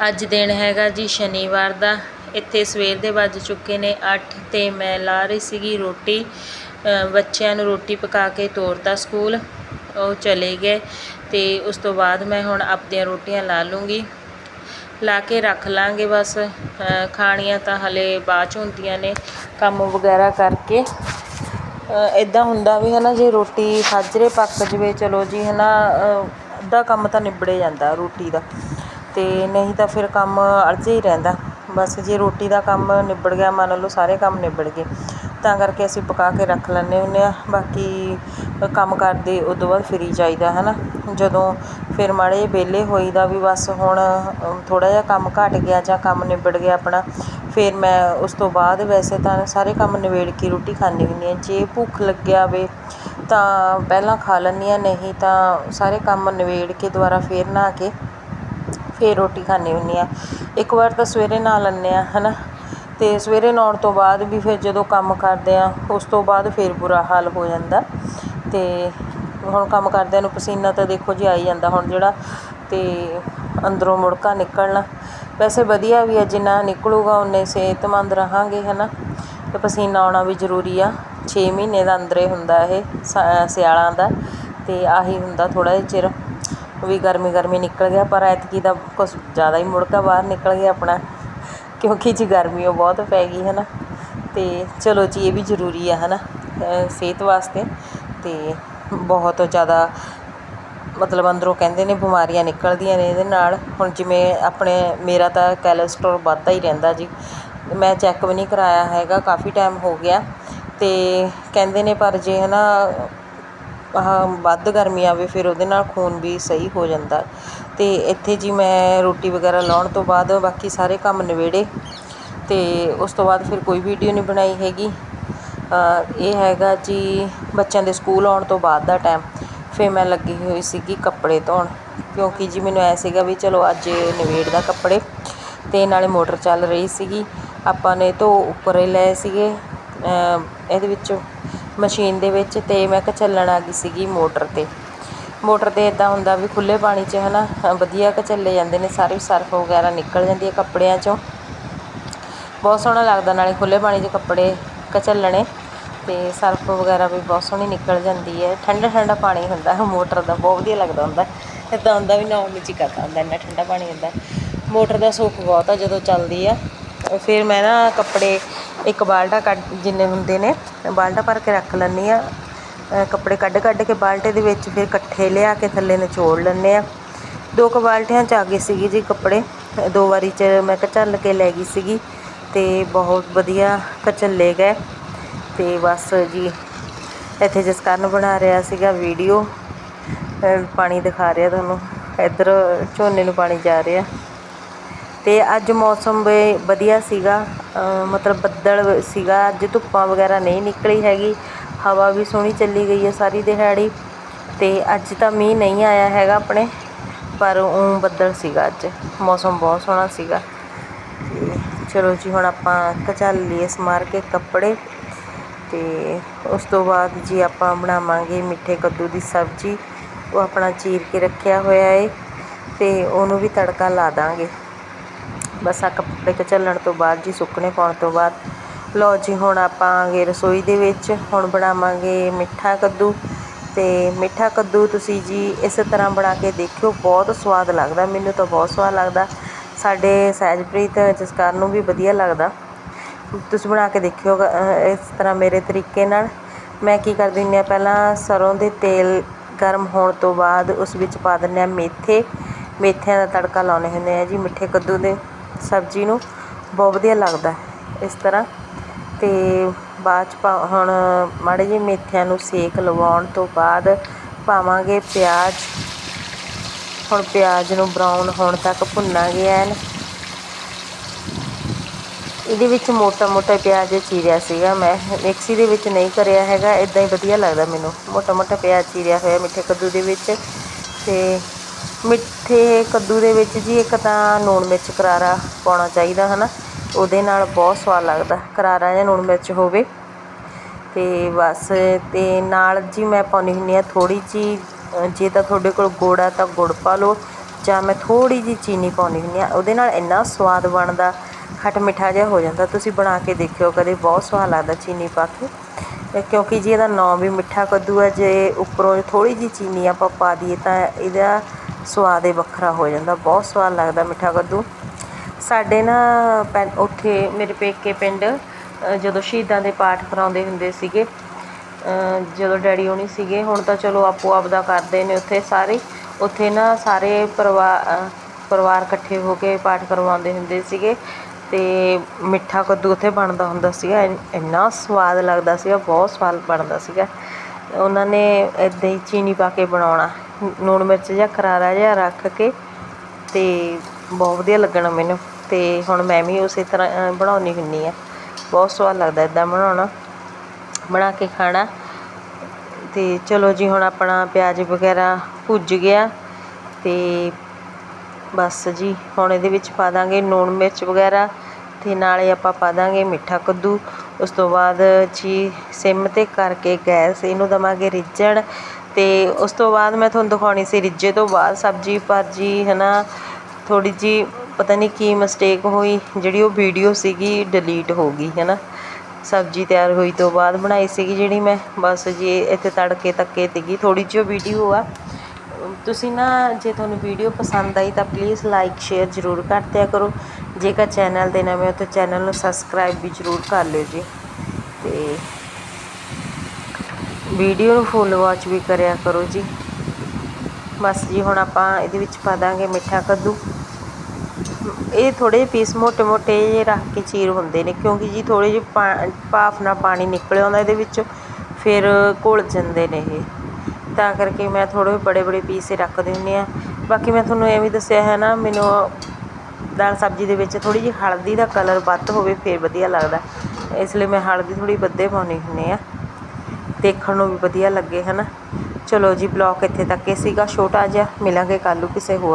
ਅੱਜ ਦਿਨ ਹੈਗਾ ਜੀ ਸ਼ਨੀਵਾਰ ਦਾ। ਇੱਥੇ ਸਵੇਰ ਦੇ ਵੱਜ ਚੁੱਕੇ ਨੇ 8 ਤੇ ਮੈਂ ਲਾ ਰਹੀ ਸੀਗੀ ਰੋਟੀ। ਬੱਚਿਆਂ ਨੂੰ ਰੋਟੀ ਪਕਾ ਕੇ ਤੋਰਤਾ ਸਕੂਲ। ਉਹ ਚਲੇ ਗਏ ਤੇ ਉਸ ਤੋਂ ਬਾਅਦ ਮੈਂ ਹੁਣ ਆਪਣੀਆਂ ਰੋਟੀਆਂ ਲਾ ਲੂੰਗੀ। ਲਾ ਕੇ ਰੱਖ ਲਾਂਗੇ ਬਸ। ਖਾਣੀਆਂ ਤਾਂ ਹਲੇ ਬਾਅਦ 'ਚ ਹੁੰਦੀਆਂ ਨੇ ਕੰਮ ਵਗੈਰਾ ਕਰਕੇ। ਇਦਾਂ ਹੁੰਦਾ ਵੀ ਹਨਾ ਜੇ ਰੋਟੀ ਸਾਜਰੇ ਪੱਕ ਜਵੇ ਚਲੋ ਜੀ ਹਨਾ ਅ, ਅੱਧਾ ਕੰਮ ਤਾਂ ਨਿਬੜੇ ਜਾਂਦਾ ਰੋਟੀ ਦਾ। ਅਤੇ ਨਹੀਂ ਤਾਂ ਫਿਰ ਕੰਮ ਅਲਝੇ ਹੀ ਰਹਿੰਦਾ। ਬਸ ਜੇ ਰੋਟੀ ਦਾ ਕੰਮ ਨਿਬੜ ਗਿਆ, ਮੰਨ ਲਓ ਸਾਰੇ ਕੰਮ ਨਿਬੜ ਗਏ, ਤਾਂ ਕਰਕੇ ਅਸੀਂ ਪਕਾ ਕੇ ਰੱਖ ਲੈਂਦੇ ਹੁੰਦੇ ਹਾਂ। ਬਾਕੀ ਕੰਮ ਕਰਦੇ ਉਦੋਂ ਬਾਅਦ ਫਰੀ ਜਾਈਦਾ ਹੈ ਨਾ ਜਦੋਂ ਫਿਰ ਮਾੜੇ ਜਿਹੇ ਵਿਹਲੇ ਹੋਈਦਾ ਵੀ ਬਸ ਹੁਣ ਥੋੜ੍ਹਾ ਜਿਹਾ ਕੰਮ ਘੱਟ ਗਿਆ ਜਾਂ ਕੰਮ ਨਿਬੜ ਗਿਆ ਆਪਣਾ, ਫਿਰ ਮੈਂ ਉਸ ਤੋਂ ਬਾਅਦ ਵੈਸੇ ਤਾਂ ਸਾਰੇ ਕੰਮ ਨਿਬੇੜ ਕੇ ਰੋਟੀ ਖਾਂਦੀ ਹੁੰਦੀ ਹਾਂ। ਜੇ ਭੁੱਖ ਲੱਗਿਆ ਵੇ ਤਾਂ ਪਹਿਲਾਂ ਖਾ ਲੈਂਦੀ ਹਾਂ, ਨਹੀਂ ਤਾਂ ਸਾਰੇ ਕੰਮ ਨਿਬੇੜ ਕੇ ਦੁਬਾਰਾ ਫਿਰ ਨਹਾ ਕੇ ਫਿਰ ਰੋਟੀ ਖਾਂਦੀ ਹੁੰਦੀ ਹਾਂ। ਇੱਕ ਵਾਰ ਤਾਂ ਸਵੇਰੇ ਨਹਾ ਲੈਂਦੇ ਹਾਂ ਹੈ ਨਾ ਅਤੇ ਸਵੇਰੇ ਨਹਾਉਣ ਤੋਂ ਬਾਅਦ ਵੀ ਫਿਰ ਜਦੋਂ ਕੰਮ ਕਰਦੇ ਹਾਂ, ਉਸ ਤੋਂ ਬਾਅਦ ਫਿਰ ਬੁਰਾ ਹਾਲ ਹੋ ਜਾਂਦਾ। ਅਤੇ ਹੁਣ ਕੰਮ ਕਰਦਿਆਂ ਨੂੰ ਪਸੀਨਾ ਤਾਂ ਦੇਖੋ ਜੀ ਆ ਹੀ ਜਾਂਦਾ ਹੁਣ ਜਿਹੜਾ ਅਤੇ ਅੰਦਰੋਂ ਮੁੜਕਾ ਨਿਕਲਣਾ। ਵੈਸੇ ਵਧੀਆ ਵੀ ਹੈ, ਜਿੰਨਾ ਨਿਕਲੂਗਾ ਉਨੇ ਸਿਹਤਮੰਦ ਰਹਾਂਗੇ ਹੈ ਨਾ ਅਤੇ ਪਸੀਨਾ ਆਉਣਾ ਵੀ ਜ਼ਰੂਰੀ ਆ। ਛੇ ਮਹੀਨੇ ਦਾ ਅੰਦਰੇ ਹੁੰਦਾ ਇਹ ਸਿਆਲਾਂ ਦਾ। ਅਤੇ ਆਹੀ ਹੁੰਦਾ ਥੋੜ੍ਹਾ ਜਿਹਾ ਚਿਰ। ਵੀ ਗਰਮੀ ਗਰਮੀ ਨਿਕਲ ਗਿਆ, ਪਰ ਐਤਕੀ ਦਾ ਕੁਛ ਜ਼ਿਆਦਾ ਹੀ ਮੁੜਕਾ ਬਾਹਰ ਨਿਕਲ ਗਿਆ ਆਪਣਾ। ਕਿਉਂਕਿ ਜੀ ਗਰਮੀ ਉਹ ਬਹੁਤ ਪੈ ਗਈ ਹੈ ਨਾ ਅਤੇ ਚਲੋ ਜੀ, ਇਹ ਵੀ ਜ਼ਰੂਰੀ ਆ ਹੈ ਨਾ ਸਿਹਤ ਵਾਸਤੇ। ਅਤੇ ਬਹੁਤ ਜ਼ਿਆਦਾ ਮਤਲਬ ਅੰਦਰੋਂ ਕਹਿੰਦੇ ਨੇ ਬਿਮਾਰੀਆਂ ਨਿਕਲਦੀਆਂ ਨੇ ਇਹਦੇ ਨਾਲ। ਹੁਣ ਜਿਵੇਂ ਆਪਣੇ, ਮੇਰਾ ਤਾਂ ਕੈਲਸਟ੍ਰੋਲ ਵੱਧਦਾ ਹੀ ਰਹਿੰਦਾ ਜੀ। ਮੈਂ ਚੈੱਕ ਵੀ ਨਹੀਂ ਕਰਾਇਆ ਹੈਗਾ, ਕਾਫੀ ਟਾਈਮ ਹੋ ਗਿਆ। ਅਤੇ ਕਹਿੰਦੇ ਨੇ ਪਰ ਜੇ ਹੈ ਨਾ ਵੱਧ ਗਰਮੀ ਆਵੇ, ਫਿਰ ਉਹਦੇ ਨਾਲ ਖੂਨ ਵੀ ਸਹੀ ਹੋ ਜਾਂਦਾ। ਅਤੇ ਇੱਥੇ ਜੀ ਮੈਂ ਰੋਟੀ ਵਗੈਰਾ ਲਾਉਣ ਤੋਂ ਬਾਅਦ ਬਾਕੀ ਸਾਰੇ ਕੰਮ ਨਿਬੇੜੇ। ਅਤੇ ਉਸ ਤੋਂ ਬਾਅਦ ਫਿਰ ਕੋਈ ਵੀਡੀਓ ਨਹੀਂ ਬਣਾਈ ਹੈਗੀ। ਇਹ ਹੈਗਾ ਜੀ ਬੱਚਿਆਂ ਦੇ ਸਕੂਲ ਆਉਣ ਤੋਂ ਬਾਅਦ ਦਾ ਟਾਈਮ ਫਿਰ ਮੈਂ ਲੱਗੀ ਹੋਈ ਸੀਗੀ ਕੱਪੜੇ ਧੋਣ। ਕਿਉਂਕਿ ਜੀ ਮੈਨੂੰ ਐ ਸੀਗਾ ਵੀ ਚਲੋ ਅੱਜ ਨਿਬੇੜਦਾ ਕੱਪੜੇ। ਅਤੇ ਨਾਲੇ ਮੋਟਰ ਚੱਲ ਰਹੀ ਸੀਗੀ। ਆਪਾਂ ਨੇ ਧੋ ਉੱਪਰ ਹੀ ਲਏ ਸੀਗੇ। ਇਹਦੇ ਵਿੱਚ ਮਸ਼ੀਨ ਦੇ ਵਿੱਚ ਅਤੇ ਮੈਂ ਕਿਹਾ ਚੱਲਣ ਆ ਗਈ ਸੀਗੀ ਮੋਟਰ 'ਤੇ। ਮੋਟਰ 'ਤੇ ਇੱਦਾਂ ਹੁੰਦਾ ਵੀ ਖੁੱਲ੍ਹੇ ਪਾਣੀ 'ਚ ਹੈ ਨਾ ਵਧੀਆ ਕੁ ਚੱਲੇ ਜਾਂਦੇ ਨੇ, ਸਾਰੇ ਸਰਫ ਵਗੈਰਾ ਨਿਕਲ ਜਾਂਦੀ ਹੈ ਕੱਪੜਿਆਂ 'ਚੋਂ। ਬਹੁਤ ਸੋਹਣਾ ਲੱਗਦਾ ਨਾਲੇ ਖੁੱਲ੍ਹੇ ਪਾਣੀ 'ਚ ਕੱਪੜੇ ਕਚੱਲਣੇ ਅਤੇ ਸਰਫ ਵਗੈਰਾ ਵੀ ਬਹੁਤ ਸੋਹਣੀ ਨਿਕਲ ਜਾਂਦੀ ਹੈ। ਠੰਡਾ ਠੰਡਾ ਪਾਣੀ ਹੁੰਦਾ ਮੋਟਰ ਦਾ, ਬਹੁਤ ਵਧੀਆ ਲੱਗਦਾ ਹੁੰਦਾ ਇੱਦਾਂ ਹੁੰਦਾ ਵੀ ਨਹਾਉਣ ਵਿੱਚ ਹੀ ਕਰਦਾ ਹੁੰਦਾ, ਇੰਨਾ ਠੰਡਾ ਪਾਣੀ ਹੁੰਦਾ ਮੋਟਰ ਦਾ ਸੁੱਖ ਬਹੁਤ ਆ ਜਦੋਂ ਚੱਲਦੀ ਆ, ਫਿਰ ਮੈਂ ਨਾ ਕੱਪੜੇ ਇੱਕ ਬਾਲਟਾ ਕੱਢ ਜਿੰਨੇ ਹੁੰਦੇ ਨੇ, ਬਾਲਟਾ ਭਰ ਕੇ ਰੱਖ ਲੈਂਦੀ ਹਾਂ। ਕੱਪੜੇ ਕੱਢ ਕੱਢ ਕੇ ਬਾਲਟੇ ਦੇ ਵਿੱਚ ਫਿਰ ਇਕੱਠੇ ਲਿਆ ਕੇ ਥੱਲੇ ਨਿਚੋੜ ਲੈਂਦੇ ਹਾਂ। ਦੋ ਕੁ ਬਾਲਟਿਆਂ 'ਚ ਆ ਗਏ ਸੀਗੇ ਜੀ ਕੱਪੜੇ। ਦੋ ਵਾਰੀ 'ਚ ਮੈਂ ਕਚੱਲ ਕੇ ਲੈ ਗਈ ਸੀਗੀ ਅਤੇ ਬਹੁਤ ਵਧੀਆ ਕਚੱਲੇ ਗਏ। ਅਤੇ ਬਸ ਜੀ, ਇੱਥੇ ਜਸਕਰਨ ਬਣਾ ਰਿਹਾ ਸੀਗਾ ਵੀਡੀਓ। ਪਾਣੀ ਦਿਖਾ ਰਿਹਾ ਤੁਹਾਨੂੰ। ਇੱਧਰ ਝੋਨੇ ਨੂੰ ਪਾਣੀ ਜਾ ਰਿਹਾ। ਅਤੇ ਅੱਜ ਮੌਸਮ ਵੀ ਵਧੀਆ ਸੀਗਾ। ਮਤਲਬ ਬੱਦਲ ਸੀਗਾ। ਅੱਜ ਧੁੱਪਾਂ ਵਗੈਰਾ ਨਹੀਂ ਨਿਕਲੀ ਹੈਗੀ। ਹਵਾ ਵੀ ਸੋਹਣੀ ਚੱਲੀ ਗਈ ਹੈ ਸਾਰੀ ਦਿਹਾੜੀ। ਅਤੇ ਅੱਜ ਤਾਂ ਮੀਂਹ ਨਹੀਂ ਆਇਆ ਹੈਗਾ ਆਪਣੇ, ਪਰ ਉਹ ਬੱਦਲ ਸੀਗਾ ਅੱਜ। ਮੌਸਮ ਬਹੁਤ ਸੋਹਣਾ ਸੀਗਾ। ਤੇ ਚਲੋ ਜੀ, ਹੁਣ ਆਪਾਂ ਕਚਲ ਲਈਏ ਸਮਾਰ ਕੇ ਕੱਪੜੇ। ਅਤੇ ਉਸ ਤੋਂ ਬਾਅਦ ਜੀ ਆਪਾਂ ਬਣਾਵਾਂਗੇ ਮਿੱਠੇ ਕੱਦੂ ਦੀ ਸਬਜ਼ੀ। ਉਹ ਆਪਣਾ ਚੀਰ ਕੇ ਰੱਖਿਆ ਹੋਇਆ ਏ। ਅਤੇ ਉਹਨੂੰ ਵੀ ਤੜਕਾ ਲਾ ਦਾਂਗੇ। ਬਸ ਆ ਕੱਪੜੇ ਕਚੱਲਣ ਤੋਂ ਬਾਅਦ ਜੀ, ਸੁੱਕਣੇ ਪਾਉਣ ਤੋਂ ਬਾਅਦ। ਲਓ ਜੀ, ਹੁਣ ਆਪਾਂ ਆ ਗਏ ਰਸੋਈ ਦੇ ਵਿੱਚ, ਹੁਣ ਬਣਾਵਾਂਗੇ ਮਿੱਠਾ ਕੱਦੂ। ਅਤੇ ਮਿੱਠਾ ਕੱਦੂ ਤੁਸੀਂ ਜੀ ਇਸ ਤਰ੍ਹਾਂ ਬਣਾ ਕੇ ਦੇਖਿਓ, ਬਹੁਤ ਸਵਾਦ ਲੱਗਦਾ, ਮੈਨੂੰ ਤਾਂ ਬਹੁਤ ਸਵਾਦ ਲੱਗਦਾ। ਸਾਡੇ ਸਹਿਜਪ੍ਰੀਤ ਜਸਕਾਰ ਨੂੰ ਵੀ ਵਧੀਆ ਲੱਗਦਾ। ਤੁਸੀਂ ਬਣਾ ਕੇ ਦੇਖਿਓ ਇਸ ਤਰ੍ਹਾਂ ਮੇਰੇ ਤਰੀਕੇ ਨਾਲ। ਮੈਂ ਕੀ ਕਰ ਦਿੰਦੀ ਹਾਂ, ਪਹਿਲਾਂ ਸਰੋਂ ਦੇ ਤੇਲ ਗਰਮ ਹੋਣ ਤੋਂ ਬਾਅਦ ਉਸ ਵਿੱਚ ਪਾ ਦਿੰਦੇ ਹਾਂ ਮੇਥੇ। ਮੇਥਿਆਂ ਦਾ ਤੜਕਾ ਲਾਉਣੇ ਹੁੰਦੇ ਆ ਜੀ, ਮਿੱਠੇ ਕੱਦੂ ਦੇ। ਸਬਜ਼ੀ ਨੂੰ ਬਹੁਤ ਵਧੀਆ ਲੱਗਦਾ ਇਸ ਤਰ੍ਹਾਂ। ਅਤੇ ਬਾਅਦ 'ਚ ਪਾ, ਹੁਣ ਮਾੜੇ ਜਿਹੇ ਮੇਥਿਆਂ ਨੂੰ ਸੇਕ ਲਵਾਉਣ ਤੋਂ ਬਾਅਦ ਪਾਵਾਂਗੇ ਪਿਆਜ਼। ਹੁਣ ਪਿਆਜ਼ ਨੂੰ ਬਰਾਊਨ ਹੋਣ ਤੱਕ ਭੁੰਨਾਂਗੇ ਐਨ। ਇਹਦੇ ਵਿੱਚ ਮੋਟਾ ਮੋਟਾ ਪਿਆਜ਼ ਚੀਰਿਆ ਸੀਗਾ ਮੈਂ। ਮਿਕਸੀ ਦੇ ਵਿੱਚ ਨਹੀਂ ਕਰਿਆ ਹੈਗਾ ਇਦਾਂ ਹੀ ਵਧੀਆ ਲੱਗਦਾ ਮੈਨੂੰ। ਮੋਟਾ ਮੋਟਾ ਪਿਆਜ਼ ਚੀਰਿਆ ਹੋਇਆ ਮਿੱਠੇ ਕੱਦੂ ਦੇ ਵਿੱਚ। ਤੇ ਮਿੱਠੇ ਕੱਦੂ ਦੇ ਵਿੱਚ ਜੀ ਇੱਕ ਤਾਂ ਲੂਣ ਮਿਰਚ ਕਰਾਰਾ ਪਾਉਣਾ ਚਾਹੀਦਾ ਹੈ ਨਾ ਉਹਦੇ ਨਾਲ ਬਹੁਤ ਸਵਾਦ ਲੱਗਦਾ, ਕਰਾਰਾ ਜਾਂ ਲੂਣ ਮਿਰਚ ਹੋਵੇ। ਅਤੇ ਬਸ ਅਤੇ ਨਾਲ ਜੀ ਮੈਂ ਪਾਉਂਦੀ ਹੁੰਦੀ ਹਾਂ ਥੋੜ੍ਹੀ ਜਿਹੀ ਜੇ ਤਾਂ ਤੁਹਾਡੇ ਕੋਲ ਗੁੜ ਆ ਤਾਂ ਗੁੜ ਪਾ ਲਓ, ਜਾਂ ਮੈਂ ਥੋੜ੍ਹੀ ਜਿਹੀ ਚੀਨੀ ਪਾਉਂਦੀ ਹੁੰਦੀ ਹਾਂ, ਉਹਦੇ ਨਾਲ ਇੰਨਾ ਸਵਾਦ ਬਣਦਾ, ਖੱਟ ਮਿੱਠਾ ਜਿਹਾ ਹੋ ਜਾਂਦਾ। ਤੁਸੀਂ ਬਣਾ ਕੇ ਦੇਖਿਓ, ਕਦੇ ਬਹੁਤ ਸਵਾਦ ਲੱਗਦਾ ਚੀਨੀ ਪਾ ਕੇ। ਕਿਉਂਕਿ ਜੀ ਇਹਦਾ ਨਾਂ ਵੀ ਮਿੱਠਾ ਕੱਦੂ ਹੈ ਜੇ ਉੱਪਰੋਂ ਥੋੜ੍ਹੀ ਜਿਹੀ ਚੀਨੀ ਆਪਾਂ ਪਾ ਦਈਏ ਤਾਂ ਇਹਦਾ ਸਵਾਦ ਏ ਵੱਖਰਾ ਹੋ ਜਾਂਦਾ, ਬਹੁਤ ਸਵਾਦ ਲੱਗਦਾ ਮਿੱਠਾ ਕੱਦੂ। ਸਾਡੇ ਨਾ ਪੈ ਉੱਥੇ ਮੇਰੇ ਪੇਕੇ ਪਿੰਡ ਜਦੋਂ ਸ਼ਹੀਦਾਂ ਦੇ ਪਾਠ ਕਰਾਉਂਦੇ ਹੁੰਦੇ ਸੀਗੇ ਜਦੋਂ ਡੈਡੀ ਹੋਣੀ ਸੀਗੇ, ਹੁਣ ਤਾਂ ਚਲੋ ਆਪੋ ਆਪਦਾ ਕਰਦੇ ਨੇ ਉੱਥੇ ਸਾਰੇ। ਉੱਥੇ ਨਾ ਸਾਰੇ ਪਰਿਵਾਰ ਪਰਿਵਾਰ ਇਕੱਠੇ ਹੋ ਕੇ ਪਾਠ ਕਰਵਾਉਂਦੇ ਹੁੰਦੇ ਸੀਗੇ ਅਤੇ ਮਿੱਠਾ ਕੱਦੂ ਉੱਥੇ ਬਣਦਾ ਹੁੰਦਾ ਸੀਗਾ। ਇੰਨਾ ਸਵਾਦ ਲੱਗਦਾ ਸੀਗਾ, ਬਹੁਤ ਸਵਾਦ ਬਣਦਾ ਸੀਗਾ। ਉਹਨਾਂ ਨੇ ਇੱਦਾਂ ਹੀ ਚੀਨੀ ਪਾ ਕੇ ਬਣਾਉਣਾ। ਲੂਣ ਮਿਰਚ ਜਿਹਾ ਕਰਾਰਾ ਜਿਹਾ ਰੱਖ ਕੇ ਅਤੇ ਬਹੁਤ ਵਧੀਆ ਲੱਗਣਾ ਮੈਨੂੰ। ਅਤੇ ਹੁਣ ਮੈਂ ਵੀ ਉਸੇ ਤਰ੍ਹਾਂ ਬਣਾਉਂਦੀ ਹੁੰਦੀ ਹਾਂ। ਬਹੁਤ ਸਵਾਦ ਲੱਗਦਾ ਇੱਦਾਂ ਬਣਾਉਣਾ। ਬਣਾ ਕੇ ਖਾਣਾ। ਅਤੇ ਚਲੋ ਜੀ, ਹੁਣ ਆਪਣਾ ਪਿਆਜ਼ ਵਗੈਰਾ ਭੁੱਜ ਗਿਆ। ਅਤੇ ਬਸ ਜੀ, ਹੁਣ ਇਹਦੇ ਵਿੱਚ ਪਾ ਦਾਂਗੇ ਲੂਣ ਮਿਰਚ ਵਗੈਰਾ। ਅਤੇ ਨਾਲੇ ਆਪਾਂ ਪਾ ਦਾਂਗੇ ਮਿੱਠਾ ਕੱਦੂ। ਉਸ ਤੋਂ ਬਾਅਦ ਜੀ ਸਿਮ ਤੇ ਕਰਕੇ ਗੈਸ ਇਹਨੂੰ ਦੇਵਾਂਗੇ ਰਿੱਝਣ ਅਤੇ ਉਸ ਤੋਂ ਬਾਅਦ ਮੈਂ ਤੁਹਾਨੂੰ ਦਿਖਾਉਣੀ ਸੀ ਰਿੱਝੇ ਤੋਂ ਬਾਅਦ ਸਬਜ਼ੀ ਪਰ ਜੀ ਨਾ ਥੋੜ੍ਹੀ ਜਿਹੀ ਪਤਾ ਨਹੀਂ ਕੀ ਮਿਸਟੇਕ ਹੋਈ, ਜਿਹੜੀ ਉਹ ਵੀਡੀਓ ਸੀਗੀ ਡਿਲੀਟ ਹੋ ਗਈ ਹੈ ਨਾ ਸਬਜ਼ੀ ਤਿਆਰ ਹੋਈ ਤੋਂ ਬਾਅਦ ਬਣਾਈ ਸੀਗੀ ਜਿਹੜੀ ਮੈਂ, ਬਸ ਜੀ ਇੱਥੇ ਤੜਕੇ ਤੱਕੇ ਸੀਗੀ ਥੋੜ੍ਹੀ ਜਿਹੀ ਵੀਡੀਓ ਆ। ਤੁਸੀਂ ਨਾ, ਜੇ ਤੁਹਾਨੂੰ ਵੀਡੀਓ ਪਸੰਦ ਆਈ ਤਾਂ ਪਲੀਜ਼ ਲਾਈਕ ਸ਼ੇਅਰ ਜ਼ਰੂਰ ਕਰ ਦਿਆ ਕਰੋ। ਜੇਕਰ ਚੈਨਲ ਦੇ ਨਵੇਂ ਹੋ ਤਾਂ ਚੈਨਲ ਨੂੰ ਸਬਸਕ੍ਰਾਈਬ ਵੀ ਜ਼ਰੂਰ ਕਰ ਲਿਓ ਜੀ ਤੇ ਵੀਡੀਓ ਨੂੰ ਫੁੱਲ ਵਾਚ ਵੀ ਕਰਿਆ ਕਰੋ ਜੀ। ਬਸ ਜੀ, ਹੁਣ ਆਪਾਂ ਇਹਦੇ ਵਿੱਚ ਪਾ ਦਾਂਗੇ ਮਿੱਠਾ ਕੱਦੂ। ਇਹ ਥੋੜੇ ਜਿਹੇ ਪੀਸ ਮੋਟੇ ਮੋਟੇ ਜਿਹੇ ਰੱਖ ਕੇ ਚੀਰ ਹੁੰਦੇ ਨੇ, ਕਿਉਂਕਿ ਜੀ ਥੋੜੇ ਜਿਹੇ ਭਾਫ ਨਾਲ ਪਾਣੀ ਨਿਕਲ ਆਉਂਦਾ ਇਹਦੇ ਵਿੱਚ, ਫਿਰ ਘੁਲ ਜਾਂਦੇ ਨੇ ਇਹ। ਤਾਂ ਕਰਕੇ ਮੈਂ ਥੋੜੇ ਬੜੇ-ਬੜੇ ਪੀਸ ਰੱਖਦੇ ਹੁੰਨੇ ਆ ਬਾਕੀ ਮੈਂ ਤੁਹਾਨੂੰ ਇਹ ਵੀ ਦੱਸਿਆ ਹੈ ਨਾ, ਮੈਨੂੰ ਦਾਲ ਸਬਜ਼ੀ ਦੇ ਵਿੱਚ ਥੋੜ੍ਹੀ ਜਿਹੀ ਹਲਦੀ ਦਾ ਕਲਰ ਵੱਧ ਹੋਵੇ, ਫਿਰ ਵਧੀਆ ਲੱਗਦਾ। ਇਸ ਲਈ ਮੈਂ ਹਲਦੀ ਥੋੜ੍ਹੀ ਵੱਧੇ ਪਾਉਂਦੀ ਹੁੰਦੀ ਆ ਦੇਖਣ ਨੂੰ ਵੀ ਵਧੀਆ ਲੱਗੇ ਹੈ ਨਾ ਚਲੋ ਜੀ, ਬਲੌਗ ਇੱਥੇ ਤੱਕ। ਹੀ ਸੀਗਾ ਛੋਟਾ ਜਿਹਾ। ਮਿਲਾਂਗੇ ਕੱਲ੍ਹ ਨੂੰ ਕਿਸੇ ਹੋਰ